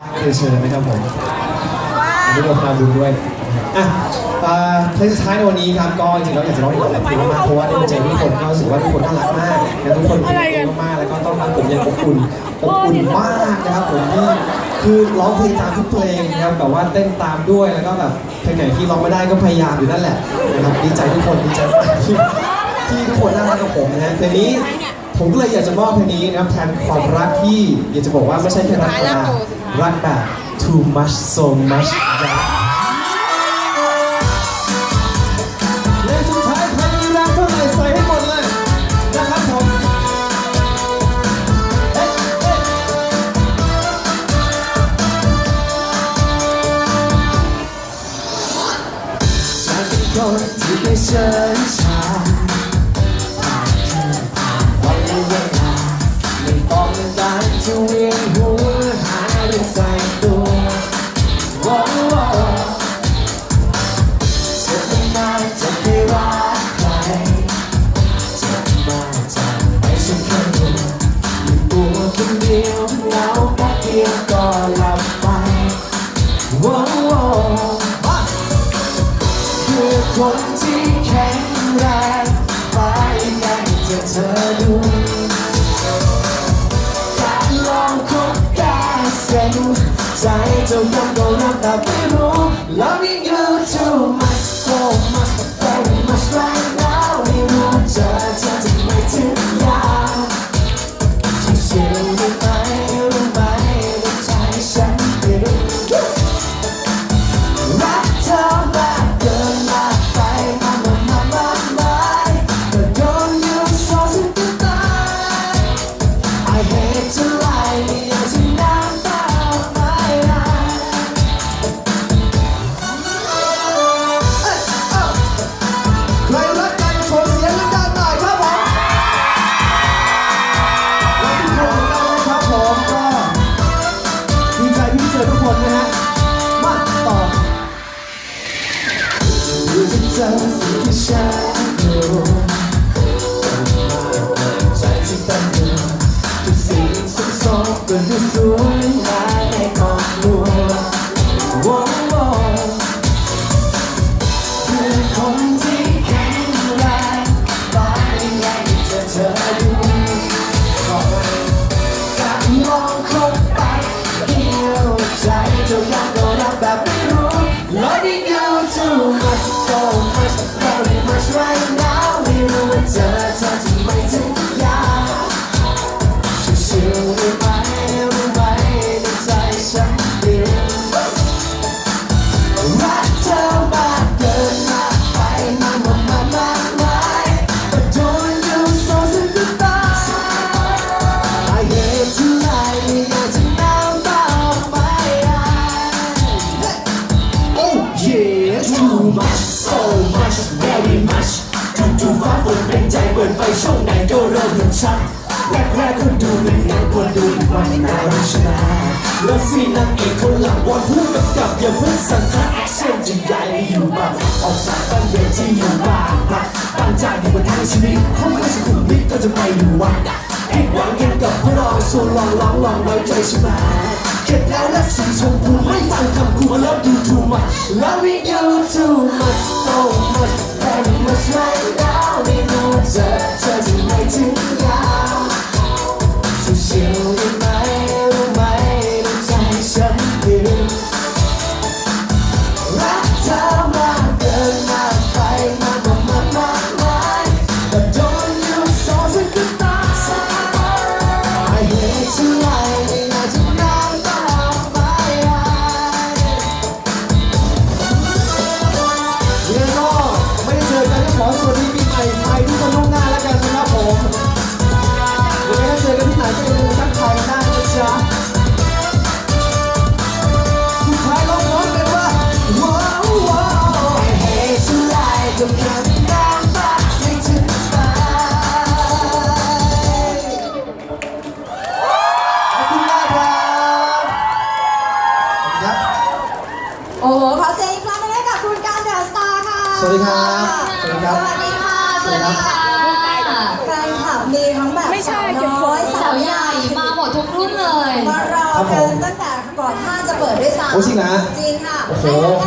เรียนเชิญนะครับผมอันนี้เราพาดูด้วยอะอ่าเพลงสุดท้ายในวันนี้ครับก็จริงๆแล้วอยากจะร้องอีกหลายเพลงมากเพราะว่าได้มาเจอทุกคนก็รู้สึกว่าทุกคนน่ารักมากและทุกคนเป็นกันมากๆแล้วก็ต้อนรับผมอย่างอบอุ่นอบอุ่นมากนะครับผมที่คือร้องเพลงตามทุกเพลงนะครับแบบว่าเต้นตามด้วยแล้วก็แบบเพลงไหนที่ร้องไม่ได้ก็พยายามอยู่นั่นแหละนะครับดีใจทุกคนดีใจมากที่ที่ทุกคนน่ารักกับผมนะฮะเพลงนี้ผมก็เลยอยากจะมอบเพลงนี้นะครับแทนความรักที่อยากจะบอกว่าไม่ใช่แค่รักธรรมดา รักแบบ too much so much เพลงสุดท้ายใครมีรักเท่าไหร่ใส่ให้หมดเลยนะครับผมเอ๊ะเอ๊ะฉันเป็นคนที่ไม่เชิญชวนวันและเวลาไม่ต้องการจะเวียน คนที่แข็งแรงไปยังไงจะเธอดูการลองคบแค่เส้นใจเจ้ายังโดนน้ำตาไม่รู้ Loving you too much too much so much very much ทุกทุกฟ้าฝนเป็นใจเปิดไฟช่องไหนก็เริ่มเห็นชัดแรกแรกๆคนดูหนึ่งนั้นคนดูอีกวันนายรัชนาแล้วซีนนางเอกคนหลังบอลผู้กำกับอย่าเพิ่งสั่งคัดแอคชั่นจะใหญ่อยู่บ้างออกจากบ้านเวทีอยู่บ้านพักตั้งใจอยู่บนทางชีวิตห้องไม่สุขุมวิทก็จะไปอยู่วัดผิดหวังกันกับพวกเราส่วนลองลองลองไว้ใจใช่ไหมเข็ดแล้วและสีชมพูไม่ฟังคำครูมา love you too much. Loving you too much so much. Very much right now สวัสดีครับ สวัสดีครับ สวัสดีค่ะ สวัสดีค่ะแฟนคลับมีทั้งแบบไม่ใช่สาวเดี๋ยวน้อยสาวใหญ่มาหมดทุกรุ่นเลย มารอครับผกัมนตั้งแต่ก่อนก่อนท่าจะเปิดด้วยซ้ำโอ้จริงนะ จริงค่ะโอ้โหให้เราแค่